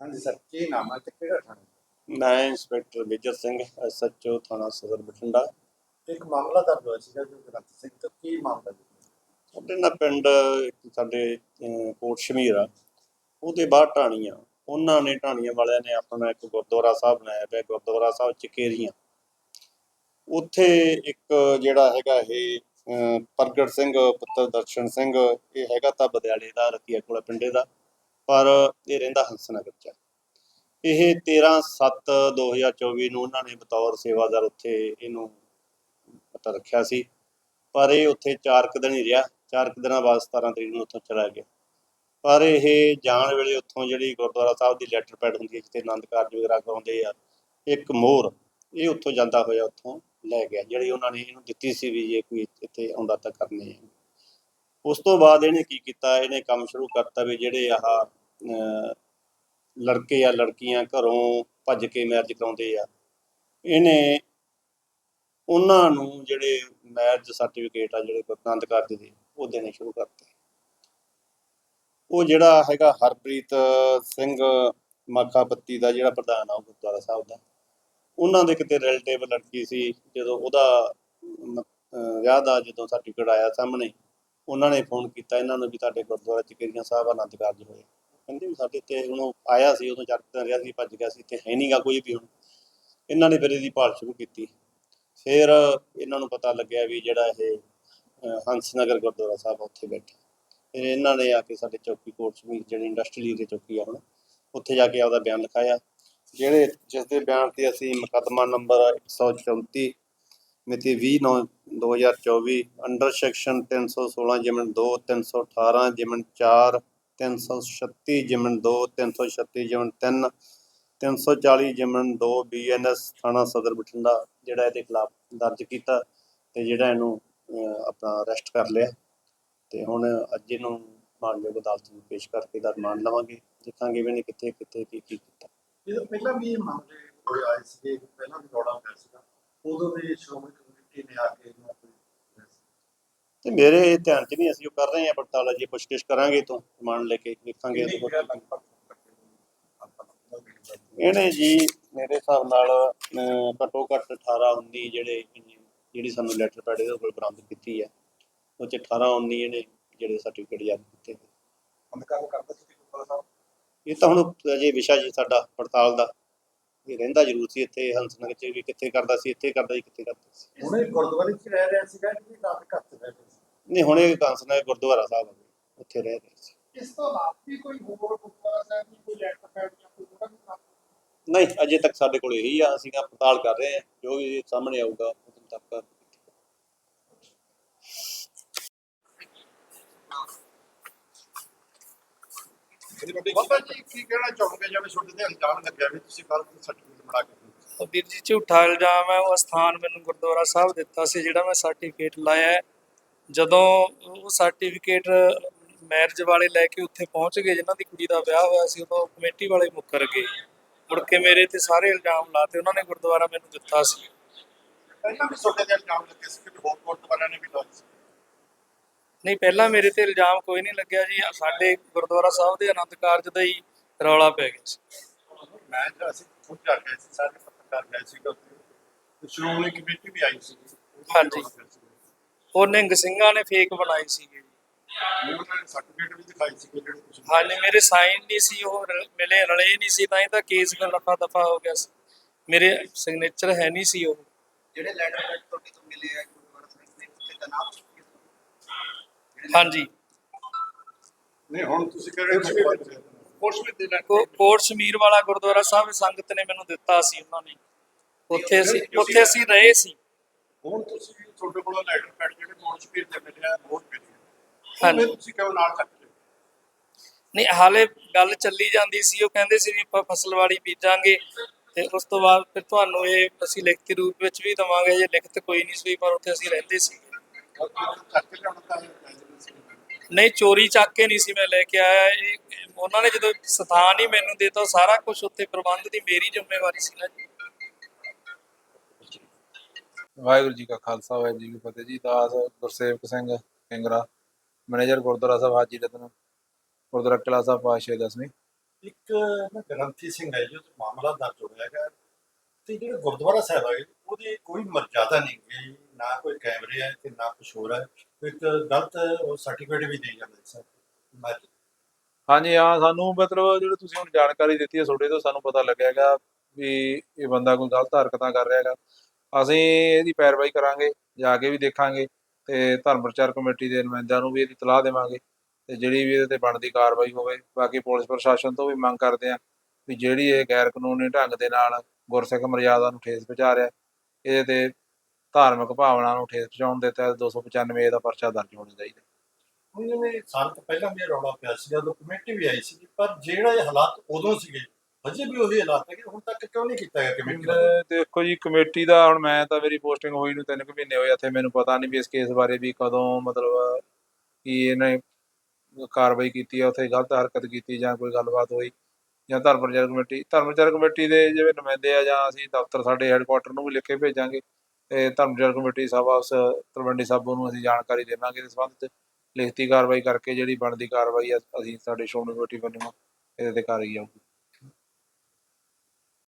ਹਾਂਜੀ ਸਰ ਕੀ ਨਾਮ ਹੈ ਤੇ ਕਿਹੜਾ ਥਾਣਾ ਮੈਂ ਇੰਸਪੈਕਟਰ ਮੇਜਰ ਸਿੰਘ ਐਸਐਚਓ ਥਾਣਾ ਸਦਰ ਬਠਿੰਡਾ। ਇੱਕ ਮਾਮਲਾ ਦਰਜ ਹੋਇਆ ਸੀਗਾ ਜੋ ਗ੍ਰੰਥ ਸਿੰਘ ਤੋਂ ਕੀ ਮਾਮਲਾ ਜੀ? ਸਾਡੇ ਨਾਲ ਪਿੰਡ ਇੱਕ ਸਾਡੇ ਅਹ, ਕੋਟ ਸ਼ਮੀਰ ਆ। ਉਹਦੇ ਬਾਹਰ ਢਾਣੀਆਂ। ਉਹਨਾਂ ਨੇ ਢਾਣੀਆਂ ਵਾਲਿਆਂ ਨੇ ਆਪਣਾ ਇੱਕ ਗੁਰਦੁਆਰਾ ਸਾਹਿਬ ਬਣਾਇਆ ਪਿਆ ਗੁਰਦੁਆਰਾ ਸਾਹਿਬ ਚਕੇਰੀਆਂ। ਉੱਥੇ ਇੱਕ ਜਿਹੜਾ ਹੈਗਾ ਇਹ ਅਹ, ਪ੍ਰਗਟ ਸਿੰਘ ਪੁੱਤਰ ਦਰਸ਼ਨ ਸਿੰਘ ਇਹ ਹੈਗਾ ਤਾਂ ਬਦਿਆਲੇ ਦਾ ਰਤੀਆ ਕੋਲਾ ਪਿੰਡੇ ਦਾ। ਪਰ ਇਹ ਰਹਿੰਦਾ ਹੰਸਨਗਰ ਚ। ਆ। ਇਹ 13/7/2024 ਨੂੰ ਉਹਨਾਂ ਨੇ ਬਤੌਰ ਸੇਵਾਦਾਰ ਉੱਥੇ ਇਹਨੂੰ ਪਤਾ ਰੱਖਿਆ ਸੀ। ਪਰ ਇਹ ਉੱਥੇ 4 ਕੁ ਦਿਨ ਹੀ ਰਿਹਾ। 4 ਕੁ ਦਿਨਾਂ ਬਾਅਦ 17 ਤਰੀਕ ਨੂੰ ਉੱਥੋਂ ਚਲਾ ਗਿਆ। ਪਰ ਇਹ ਜਾਣ ਵੇਲੇ ਉੱਥੋਂ ਜਿਹੜੀ ਗੁਰਦੁਆਰਾ ਸਾਹਿਬ ਦੀ ਲੈਟਰ ਪੈਡ ਹੁੰਦੀ ਹੈ, ਜਿੱਥੇ ਆਨੰਦ ਕਾਰਜ ਵਗੈਰਾ ਕਰਾਉਂਦੇ ਆ, ਇੱਕ ਮੋਹਰ, ਇਹ ਉੱਥੋਂ ਜਾਂਦਾ ਹੋਇਆ ਉੱਥੋਂ ਲੈ ਗਿਆ, ਜਿਹੜੀ ਉਹਨਾਂ ਨੇ ਇਹਨੂੰ ਦਿੱਤੀ ਸੀ ਵੀ ਜੇ ਕੋਈ ਇੱਥੇ ਆਉਂਦਾ ਤਾਂ ਕਰਨੇ ਆ। ਉਸ ਤੋਂ ਬਾਅਦ ਇਹਨੇ ਕੀ ਕੀਤਾ? ਇਹਨੇ ਕੰਮ ਸ਼ੁਰੂ ਕਰਤਾ ਵੀ ਜਿਹੜੇ ਆਹ ਲੜਕੇ ਆ ਲੜਕੀਆਂ ਘਰੋਂ ਭੱਜ ਕੇ ਮੈਰਿਜ ਕਰਾਉਂਦੇ ਆ। ਇਹਨੇ ਉਹਨਾਂ ਨੂੰ ਜਿਹੜੇ ਮੈਰਿਜ ਸਰਟੀਫਿਕੇਟ ਆ, ਜਿਹੜੇ ਆਨੰਦ ਕਾਰਜ ਦੇ ਉਹ ਦੇਣੇ ਸ਼ੁਰੂ ਕਰਤੇ। ਉਹ ਜਿਹੜਾ ਹੈਗਾ ਹਰਪ੍ਰੀਤ ਸਿੰਘ ਮਾਖਾਪੱਤੀ ਦਾ ਜਿਹੜਾ ਪ੍ਰਧਾਨ ਆ, ਉਹ ਗੁਰਦੁਆਰਾ ਸਾਹਿਬ ਦਾ। ਉਹਨਾਂ ਦੇ ਕਿਤੇ ਰਿਲੇਟਿਵ ਲੜਕੀ ਸੀ, ਜਦੋਂ ਉਹਦਾ ਵਿਆਹ ਦਾ ਜਦੋਂ ਸਰਟੀਫਿਕੇਟ ਆਇਆ ਸਾਹਮਣੇ, ਉਹਨਾਂ ਨੇ ਫੋਨ ਕੀਤਾ, ਇਹਨਾਂ ਨੂੰ ਵੀ ਤੁਹਾਡੇ ਗੁਰਦੁਆਰਾ ਚ ਕਿਹੜੀਆਂ ਸਾਹਿਬ ਆਨੰਦ ਕਾਰਜ ਹੋਏ। ਕਹਿੰਦੇ ਵੀ ਸਾਡੇ ਤੇ ਹੁਣ ਆਇਆ ਸੀ, ਉਦੋਂ ਚਾਰ ਰਿਹਾ ਸੀ, ਭੱਜ ਗਿਆ ਸੀ ਤੇ ਹੈ ਨਹੀਂਗਾ ਕੋਈ ਵੀ ਹੁਣ। ਇਹਨਾਂ ਨੇ ਫਿਰ ਇਹਦੀ ਭਾਲ ਸ਼ੁਰੂ ਕੀਤੀ। ਫਿਰ ਇਹਨਾਂ ਨੂੰ ਪਤਾ ਲੱਗਿਆ ਵੀ ਜਿਹੜਾ ਇਹ ਹੰਸਨਗਰ ਗੁਰਦੁਆਰਾ ਸਾਹਿਬ ਉੱਥੇ ਬੈਠਾ। ਫਿਰ ਇਹਨਾਂ ਨੇ ਆ ਕੇ ਸਾਡੇ ਚੌਕੀ ਕੋਟ ਸਮੀਰ ਜਿਹੜੀ ਇੰਡਸਟਰੀ ਦੀ ਚੌਕੀ ਆ ਹੁਣ, ਉੱਥੇ ਜਾ ਕੇ ਆਪਦਾ ਬਿਆਨ ਲਿਖਾਇਆ। ਜਿਹੜੇ ਜਿਸ ਦੇ ਬਿਆਨ ਤੇ ਅਸੀਂ ਮੁਕੱਦਮਾ ਨੰਬਰ 134 ਮਿਤੀ 20/9/2024 ਅੰਡਰ ਸੈਕਸ਼ਨ 316 ਜਿਮਨ 2 318 ਜਿਮਨ 4 336 ਜਿਮਨ 2 336 ਜਿਮਨ 3 340 ਜਿਮਨ 2 ਬੀਐਨਐਸ ਥਾਣਾ ਸਦਰ ਬਠਿੰਡਾ, ਜਿਹੜਾ ਇਹਦੇ ਖਿਲਾਫ ਦਰਜ ਕੀਤਾ ਤੇ ਜਿਹੜਾ ਇਹਨੂੰ ਆਪਣਾ ਅਰੈਸਟ ਕਰ ਲਿਆ। ਤੇ ਹੁਣ ਅੱਜ ਇਹਨੂੰ ਮਾਨਯੋਗ ਅਦਾਲਤ ਨੂੰ ਪੇਸ਼ ਕਰਕੇ ਦਾ ਰਿਮਾਂਡ ਲਵਾਂਗੇ। ਦੇਖਾਂਗੇ ਵੀ ਇਹਨੇ ਕਿੱਥੇ ਕਿੱਥੇ, ਕੀ ਕੀ ਕੀਤਾ। ਇਹ ਪਹਿਲਾਂ ਵੀ ਇਹ ਮਾਮਲੇ ਹੋਏ ਆਏ ਸੀਗੇ, ਪਹਿਲਾਂ ਵੀ ਰੌਲਾ ਪਿਆ ਸੀਗਾ। ਉਦੋਂ ਵੀ ਸ਼੍ਰੋਮਣੀ ਕਮੇਟੀ ਨੇ ਆ ਤੇ ਮੇਰੇ ਧਿਆਨ 'ਚ ਨਹੀਂ ਅਸੀਂ ਉਹ ਕਰ ਰਹੇ ਹਾਂ ਪੜਤਾਲ ਅਜੇ ਪੁੱਛਗਿੱਛ ਕਰਾਂਗੇ ਤੋਂ ਰਿਮਾਂਡ ਲੈ ਕੇ ਦੇਖਾਂਗੇ। ਇਹਨੇ ਜੀ ਮੇਰੇ ਹਿਸਾਬ ਨਾਲ ਘੱਟੋ ਘੱਟ 18 19 ਜਿਹੜੇ ਜਿਹੜੀ ਸਾਨੂੰ ਲੈਟਰ ਪੈਡ ਇਹਦੇ ਕੋਲ ਬਰਾਮਦ ਕੀਤੀ ਹੈ ਉਹ 'ਚ 18 19 ਇਹਨੇ ਜਿਹੜੇ ਸਰਟੀਫਿਕੇਟ ਯਾਦ ਕੀਤੇ ਕੰਮ ਕੰਮ ਕਰਦਾ ਸੀ ਗੁਰਦੁਆਰਾ ਸਾਹਿਬ? ਇਹ ਤਾਂ ਹੁਣ ਅਜੇ ਵਿਸ਼ਾ ਜੀ ਸਾਡਾ ਪੜਤਾਲ ਦਾ ਇਹ ਰਹਿੰਦਾ ਜ਼ਰੂਰ ਸੀ ਇੱਥੇ ਹੰਸਨਗਰ 'ਚ ਵੀ ਕਿੱਥੇ ਕਰਦਾ ਸੀ ਇੱਥੇ ਕਰਦਾ ਸੀ ਕਿੱਥੇ ਕਰਦਾ ਸੀ। ਹੁਣੇ ਗੁਰਦੁਆਰੇ 'ਚ ਰਹਿ ਰਿਹਾ ਸੀਗਾ ਕਿ ਨਾਲ ਘਰ 'ਚ ਰਹਿ ਰਿਹਾ ਸੀ? ਨਹੀਂ ਹੁਣੇ ਹੰਸਨਗਰ ਗੁਰਦੁਆਰਾ ਸਾਹਿਬ ਆ ਗਏ, ਉੱਥੇ ਰਹਿ ਰਹੇ ਸੀ। ਇਸ ਤੋਂ ਇਲਾਵਾ ਵੀ ਕੋਈ ਹੋਰ ਗੁਰਦੁਆਰਾ ਸਾਹਿਬ ਦੀ ਕੋਈ ਲੈਟਰ ਪੈਡ ਜਾਂ ਕੋਈ ਹੋਰ ਕੰਮ? ਨਹੀਂ ਅਜੇ ਤੱਕ ਸਾਡੇ ਕੋਲ ਇਹੀ ਆ ਅਸੀਂ ਤਾਂ ਪੜਤਾਲ ਕਰ ਰਹੇ ਹਾਂ ਜੋ ਵੀ ਸਾਹਮਣੇ ਆਊਗਾ ਉਦੋਂ ਤੱਕ ਬਾਬਾ ਜੀ ਕੀ ਕਹਿਣਾ ਚਾਹੋਗੇ? ਜਿਵੇਂ ਛੋਟੇ ਤੇ ਇਲਜ਼ਾਮ ਲੱਗਿਆ ਵੀ ਤੁਸੀਂ ਗਲਤ ਸਰਟੀਫਿਕੇਟ ਬਣਾ ਕੇ ਦਿੱਤੇ। ਉਹ ਵੀਰ ਜੀ ਝੂਠਾ ਇਲਜ਼ਾਮ ਹੈ ਉਹ ਸਥਾਨ ਮੈਨੂੰ ਗੁਰਦੁਆਰਾ ਸਾਹਿਬ ਦਿੱਤਾ ਸੀ ਜਿਹੜਾ ਮੈਂ ਸਰਟੀਫਿਕੇਟ ਲਾਇਆ ਹੈ। ਜਦੋਂ ਉਹ ਸਰਟੀਫਿਕੇਟ ਮੈਰਿਜ ਵਾਲੇ ਲੈ ਕੇ ਉੱਥੇ ਪਹੁੰਚ ਗਏ ਜਿਨ੍ਹਾਂ ਦੀ ਕੁੜੀ ਦਾ ਵਿਆਹ ਹੋਇਆ ਸੀ ਉਦੋਂ ਕਮੇਟੀ ਵਾਲੇ ਮੁੱਕਰ ਗਏ। ਮੁੜ ਕੇ ਮੇਰੇ ਤੇ ਸਾਰੇ ਇਲਜ਼ਾਮ ਲਾਤੇ ਉਹਨਾਂ ਨੇ ਗੁਰਦੁਆਰਾ ਮੈਨੂੰ ਦਿੱਤਾ ਸੀ। ਪਹਿਲਾਂ ਵੀ ਛੋਟੇ ਤੇ ਇਲਜ਼ਾਮ ਲੱਗੇ ਸੀ ਕਿ ਹੋਰ ਗੁਰਦੁਆਰਿਆਂ ਨੇ ਵੀ ਲਾਏ ਸੀ? ਨਹੀਂ ਪਹਿਲਾਂ ਮੇਰੇ ਤੇ ਇਲਜ਼ਾਮ ਕੋਈ ਨਹੀਂ ਲੱਗਿਆ ਜੀ। ਸਾਡੇ ਗੁਰਦੁਆਰਾ ਸਾਹਿਬ ਦੇ ਆਨੰਦ ਕਾਰਜ ਦਾ ਹੀ ਰੌਲਾ ਪੈ ਗਿਆ ਸੀ। ਮੈਂ ਜਿਹੜਾ ਅਸੀਂ ਖੁਦ ਜਾ ਕੇ ਸਾਰੇ ਪੱਤਰਕਾਰ ਗਏ ਸੀ ਤੇ ਸ਼੍ਰੋਮਣੀ ਕਮੇਟੀ ਵੀ ਆਈ ਸੀ ਹਾਂਜੀ। ਉਹ ਨਿੰਗ ਸਿੰਘਾਂ ਨੇ ਫੇਕ ਬਣਾਈ ਸੀ ਜੀ ਉਹਨਾਂ ਨੇ ਸਰਟੀਫਿਕੇਟ ਵੀ ਦਿਖਾਈ ਸੀ ਕਿ ਜਿਹੜੇ ਤੁਸੀਂ ਹਾਲੇ ਮੇਰੇ ਸਾਈਨ ਨਹੀਂ ਸੀ ਉਹ ਰ- ਮਿਲੇ ਰਲੇ ਨਹੀਂ ਸੀ ਤਾਂ ਹੀ ਤਾਂ ਕੇਸ ਫਿਰ ਰਫਾ ਦਫਾ ਹੋ ਗਿਆ ਸੀ। ਮੇਰੇ ਸਿਗਨੇਚਰ ਹੈ ਨਹੀਂ ਸੀ ਉਹ। ਜਿਹੜੇ ਲੈਟਰ ਪੈਡ ਤੁਹਾਡੇ ਤੋਂ ਮਿਲੇ ਆ ਗੁਰਦੁਆਰਾ ਸਾਹਿਬ ਦੇ ਉੱਤੇ ਦਾ ਨਾਮ ਹਾਂਜੀ। ਨਹੀਂ ਹੁਣ ਤੁਸੀਂ ਕਹਿ ਰਹੇ ਹੋ? ਕੋਰਸ ਵੀ ਦੇਣਾ ਕੋ- ਕੋਟ ਸ਼ਮੀਰ ਵਾਲਾ ਗੁਰਦੁਆਰਾ ਸਾਹਿਬ ਸੰਗਤ ਨੇ ਮੈਨੂੰ ਦਿੱਤਾ ਸੀ ਉਹਨਾਂ ਨੇ। ਉੱਥੇ ਅਸੀਂ ਉੱਥੇ ਅਸੀਂ ਰਹੇ ਸੀ। ਹੁਣ ਤੁਸੀਂ ਤੁਹਾਡੇ ਕੋਲ ਲੈਟਰ ਪੈਡ ਜਿਹੜੇ ਕੋਰਸ ਵੀ ਦੇ ਮਿਲਿਆ ਬਹੁਤ ਮਿਲੇ। ਹਾਂਜੀ। ਤੁਸੀਂ ਕਿਉਂ ਨਾਲ ਲਿਓ ਨਹੀਂ ਹਾਲੇ ਗੱਲ ਚੱਲੀ ਜਾਂਦੀ ਸੀ ਉਹ ਕਹਿੰਦੇ ਸੀ ਵੀ ਆਪਾਂ ਫਸਲਵਾੜੀ ਬੀਜਾਂਗੇ ਤੇ ਉਸ ਤੋਂ ਬਾਅਦ ਫਿਰ ਤੁਹਾਨੂੰ ਇਹ ਅਸੀਂ ਲਿਖਤੀ ਰੂਪ ਵਿੱਚ ਵੀ ਦਵਾਂਗੇ ਜੇ ਲਿਖਤ ਕੋਈ ਨਹੀਂ ਸੀ ਪਰ ਉੱਥੇ ਅਸੀਂ ਰਹਿੰਦੇ ਸੀ। ਨਹੀਂ ਚੋਰੀ ਚੱਕ ਕੇ ਨਹੀਂ ਸੀ ਮੈਂ ਲੈ ਕੇ ਆਇਆ। ਇਹ ਉਹਨਾਂ ਨੇ ਜਦੋਂ ਸਥਾਨ ਹੀ ਮੈਨੂੰ ਦਿੱਤਾ ਸਾਰਾ ਕੁਝ ਉੱਥੇ ਪ੍ਰਬੰਧ ਦੀ ਮੇਰੀ ਜ਼ਿੰਮੇਵਾਰੀ ਸੀ ਨਾ ਜੀ। ਵਾਹਿਗੁਰੂ ਜੀ ਕਾ ਖਾਲਸਾ ਵਾਹਿਗੁਰੂ ਜੀ ਕੀ ਫਤਿਹ ਜੀ। ਦਾਸ ਗੁਰਸੇਵਕ ਸਿੰਘ ਕਿੰਗਰਾ ਮੈਨੇਜਰ ਗੁਰਦੁਆਰਾ ਸਾਹਿਬ ਹਾਜੀ ਰਤਨ ਗੁਰਦੁਆਰਾ ਕਿਲਾ ਸਾਹਿਬ ਪਾਤਸ਼ਾਹ ਦਸਵੀਂ। ਇੱਕ ਨਾ ਗ੍ਰੰਥੀ ਸਿੰਘ ਹੈ ਜੋ ਮਾਮਲਾ ਦਰਜ ਹੋਇਆ ਹੈਗਾ। ਤੇ ਜਿਹੜਾ ਗੁਰਦੁਆਰਾ ਸਾਹਿਬ ਹੈ ਉਹਦੀ ਕੋਈ ਮਰਜ਼ਾਦਾ ਨਹੀਂ ਗਈ ਨਾ ਕੋਈ ਕੈਮਰੇ ਹੈ ਤੇ ਨਾ ਕੁਛ ਹੋਰ ਹੈ ਇੱਕ ਗਲਤ ਉਹ ਸਰਟੀਫਿਕੇਟ ਵੀ ਦੇ ਜਾਂਦੇ ਸਰ ਹਾਂਜੀ ਹਾਂ ਸਾਨੂੰ ਮਤਲਬ ਜਿਹੜੇ ਤੁਸੀਂ ਹੁਣ ਜਾਣਕਾਰੀ ਦਿੱਤੀ ਹੈ ਤੁਹਾਡੇ ਤੋਂ ਸਾਨੂੰ ਪਤਾ ਲੱਗਿਆਗਾ ਵੀ ਇਹ ਬੰਦਾ ਕੋਈ ਗਲਤ ਹਰਕਤਾਂ ਕਰ ਰਿਹਾ ਹੈਗਾ। ਅਸੀਂ ਇਹਦੀ ਪੈਰਵਾਈ ਕਰਾਂਗੇ, ਜਾ ਕੇ ਵੀ ਦੇਖਾਂਗੇ ਤੇ ਧਰਮ ਪ੍ਰਚਾਰ ਕਮੇਟੀ ਦੇ ਨੁਮਾਇੰਦਿਆਂ ਨੂੰ ਵੀ ਇਹਦੀ ਤਲਾਹ ਦੇਵਾਂਗੇ ਤੇ ਜਿਹੜੀ ਵੀ ਇਹਦੇ ਤੇ ਬਣਦੀ ਕਾਰਵਾਈ ਹੋਵੇ, ਬਾਕੀ ਪੁਲਿਸ ਪ੍ਰਸ਼ਾਸਨ ਤੋਂ ਵੀ ਮੰਗ ਕਰਦੇ ਆ ਵੀ ਜਿਹੜੀ ਇਹ ਗੈਰ ਕਾਨੂੰਨੀ ਢੰਗ ਦੇ ਨਾਲ ਗੁਰਸਿੱਖ ਮਰਜ਼ਾਦਾ ਨੂੰ ਠੇਸ ਪਹੁੰਚਾ ਰਿਹਾ, ਇਹਦੇ ਤੇ ਧਾਰਮਿਕ ਭਾਵਨਾ ਨੂੰ ਠੇਸ ਪਹੁੰਚਾਉਣ ਦੇ ਤਹਿਤ 295 ਏ ਦਾ ਪਰਚਾ ਦਰਜ ਹੋਣਾ ਚਾਹੀਦਾ। ਉਹਨਾਂ ਨੇ ਸਾਲ ਤੋਂ ਪਹਿਲਾਂ ਵੀ ਰੌਲਾ ਪਿਆ ਸੀ ਜਦੋਂ ਕਮੇਟੀ ਵੀ ਆਈ ਸੀ ਪਰ ਜਿਹੜਾ ਇਹ ਹਾਲਾਤ ਉਦੋਂ ਸੀਗੇ ਅਜੇ ਵੀ ਉਹੀ ਹਾਲਾਤ ਹੈ ਕਿ ਹੁਣ ਤੱਕ ਕਿਉਂ ਨਹੀਂ ਕੀਤਾ ਗਿਆ ਕਮੇਟੀ ਵੱਲੋਂ? ਅਹ ਦੇਖੋ ਜੀ, ਕਮੇਟੀ ਦਾ ਹੁਣ ਮੈਂ ਤਾਂ ਮੇਰੀ ਪੋਸਟਿੰਗ ਹੋਈ ਨੂੰ ਤਿੰਨ ਕੁ ਮਹੀਨੇ ਹੋਏ ਇੱਥੇ ਮੈਨੂੰ ਪਤਾ ਨਹੀਂ ਵੀ ਇਸ ਕੇਸ ਬਾਰੇ ਵੀ ਕਦੋਂ ਮਤਲਬ ਕੀ ਇਹਨੇ ਕਾਰਵਾਈ ਕੀਤੀ ਹੈ ਉੱਥੇ ਗਲਤ ਹਰਕਤ ਕੀਤੀ ਜਾਂ ਕੋਈ ਗੱਲਬਾਤ ਹੋਈ ਜਾਂ ਧਰਮ ਪ੍ਰਚਾਰ ਕਮੇਟੀ ਧਰਮ ਪ੍ਰਚਾਰ ਕਮੇਟੀ ਦੇ ਜਿਵੇਂ ਨੁਮਾਇੰਦੇ ਆ ਜਾਂ ਅਸੀਂ ਦਫ਼ਤਰ ਸਾਡੇ ਹੈੱਡਕੁਆਟਰ ਨੂੰ ਵੀ ਲਿਖ ਕੇ ਭੇਜਾਂਗੇ ਤੇ ਧਰਮ ਪ੍ਰਚਾਰ ਕਮੇਟੀ ਸਭਾ ਉਸ ਤਲਵੰਡੀ ਸਾਬੋ ਨੂੰ ਅਸੀਂ ਜਾਣਕਾਰੀ ਦੇਵਾਂਗੇ ਇਸ ਸੰਬੰਧ 'ਚ, ਲਿਖਤੀ ਕਾਰਵਾਈ ਕਰਕੇ ਜਿਹੜੀ ਬਣਦੀ ਕਾਰਵਾਈ ਆ, ਅਸੀਂ ਸਾਡੇ ਸ਼੍ਰੋਮਣੀ ਕਮੇਟੀ ਵੱਲੋਂ ਇਹਦੇ ਤੇ ਕਰ ਰਹੀ ਆਊਗੀ